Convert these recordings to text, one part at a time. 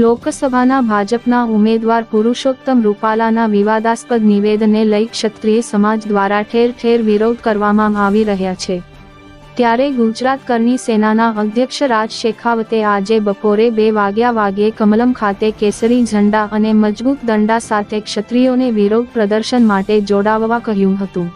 લોકસભાના ભાજપના ઉમેદવાર પુરુષોત્તમ રૂપાલાના વિવાદાસ્પદ નિવેદનને લઈ ક્ષત્રિય સમાજ દ્વારા ઠેર ઠેર વિરોધ કરવામાં આવી રહ્યા છે. ત્યારે ગુજરાત કરની સેનાના અધ્યક્ષ રાજ શેખાવતે આજે બપોરે બે વાગ્યા વાગ્યે કમલમ ખાતે કેસરી ઝંડા અને મજબૂત દંડા સાથે ક્ષત્રિયોને વિરોધ પ્રદર્શન માટે જોડાવવા કહ્યું હતું.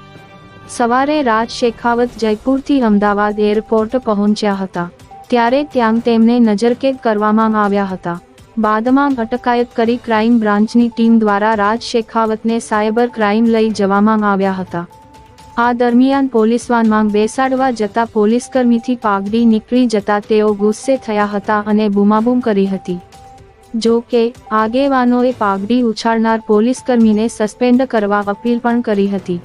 સવારે રાજ શેખાવત જયપુરથી અમદાવાદ એરપોર્ટ પહોંચ્યા હતા. ત્યારે ત્યાં તેમને નજરકેદ કરવામાં આવ્યા હતા. બાદમાં અટકાયત કરી ક્રાઇમ બ્રાન્ચની ટીમ દ્વારા રાજ શેખાવતને સાયબર ક્રાઇમ લઈ જવામાં આવ્યા હતા. આ દરમિયાન પોલીસવાનમાં બેસાડવા જતા પોલીસકર્મીથી પાઘડી નીકળી જતા તેઓ ગુસ્સે થયા હતા અને બૂમાબૂમ કરી હતી. જો કે, આગેવાનોએ પાઘડી ઉછાળનાર પોલીસકર્મીને સસ્પેન્ડ કરવા અપીલ પણ કરી હતી.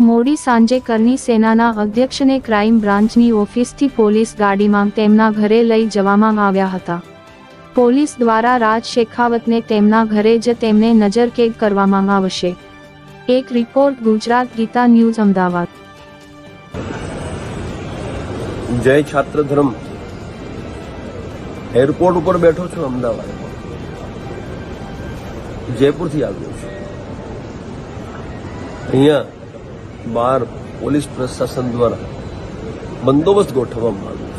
મોડી સાંજે કરની સેનાના અધ્યક્ષને ક્રાઇમ બ્રાન્ચની ઓફિસથી પોલીસ ગાડીમાં તેમના ઘરે લઈ જવામાં આવ્યા હતા. પોલીસ દ્વારા રાજ શેખાવતને તેમના ઘરે જ તેમને નજરકેદ કરવામાં આવશે. એક રિપોર્ટ ગુજરાત ગીતા ન્યૂઝ અમદાવાદ. જય છાત્ર ધર્મ એરપોર્ટ ઉપર બેઠો છું અમદાવાદ. જયપુરથી આવ્યો છું. અહીંયા બહાર પોલીસ પ્રશાસન દ્વારા બંદોબસ્ત ગોઠવવામાં આવ્યો.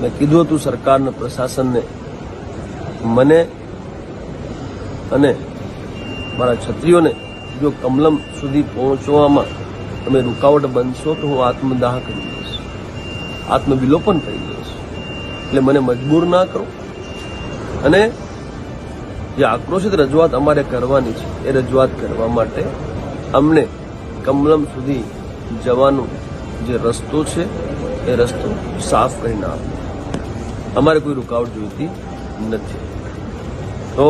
મેં કીધું હતું સરકારને, પ્રશાસનને, મને અને મારા છત્રીઓને, જો કમલમ સુધી પહોંચવામાં તમે રૂકાવટ બનશો તો હું આત્મદાહ કરી દઈશ. આત્મવિલોપન કરી દઈશ. એટલે મને મજબૂર ના કરો. અને જે આક્રોશિત રજૂઆત અમારે કરવાની છે, એ રજૂઆત કરવા માટે અમને કમલમ સુધી જવાનો જે રસ્તો છે, એ રસ્તો સાફ કરીને આપો અમારે કોઈ રૂકાવટ જોઈતી નથી. તો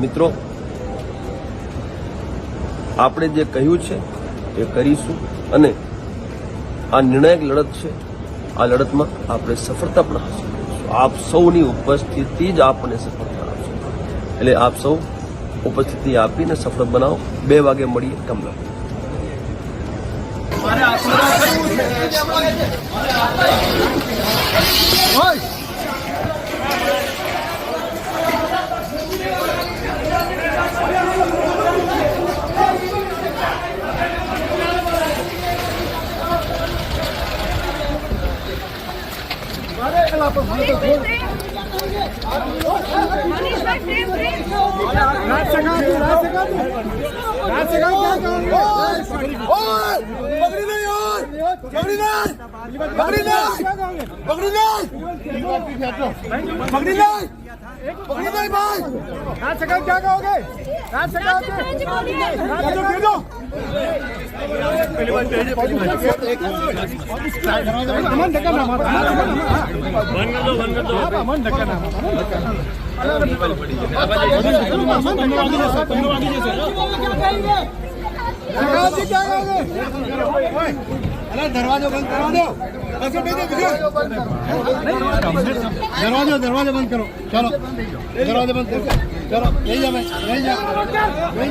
મિત્રો આપણે જે કહ્યું છે એ કરીશું અને આ નિર્ણાયક લડત છે. આ લડતમાં આપણે સફળતા પણ હાંસલ કરીશું. આપ સૌની ઉપસ્થિતિ જ આપણને સફળતા આપશે. એટલે આપ સૌ ઉપસ્થિતિ આપીને સફળ બનાવો. બે વાગે મળીએ. કમલા રાજ સગાતી રાજ સગાતી રાજ સગાતી અમન ધક્કા ના મારો બંધ કર દો બંધ કર દો અમન ધક્કા ના મારો અમન ધક્કા ના મારો અમન ધક્કા ના મારો અમન ધક્કા ના મારો દરવાજો બંધ કરવા દો દરવાજો દરવાજો બંધ કરો. ચાલો દરવાજો બંધ કરો ચાલો લઈ જાવ લઈ જાવ લઈ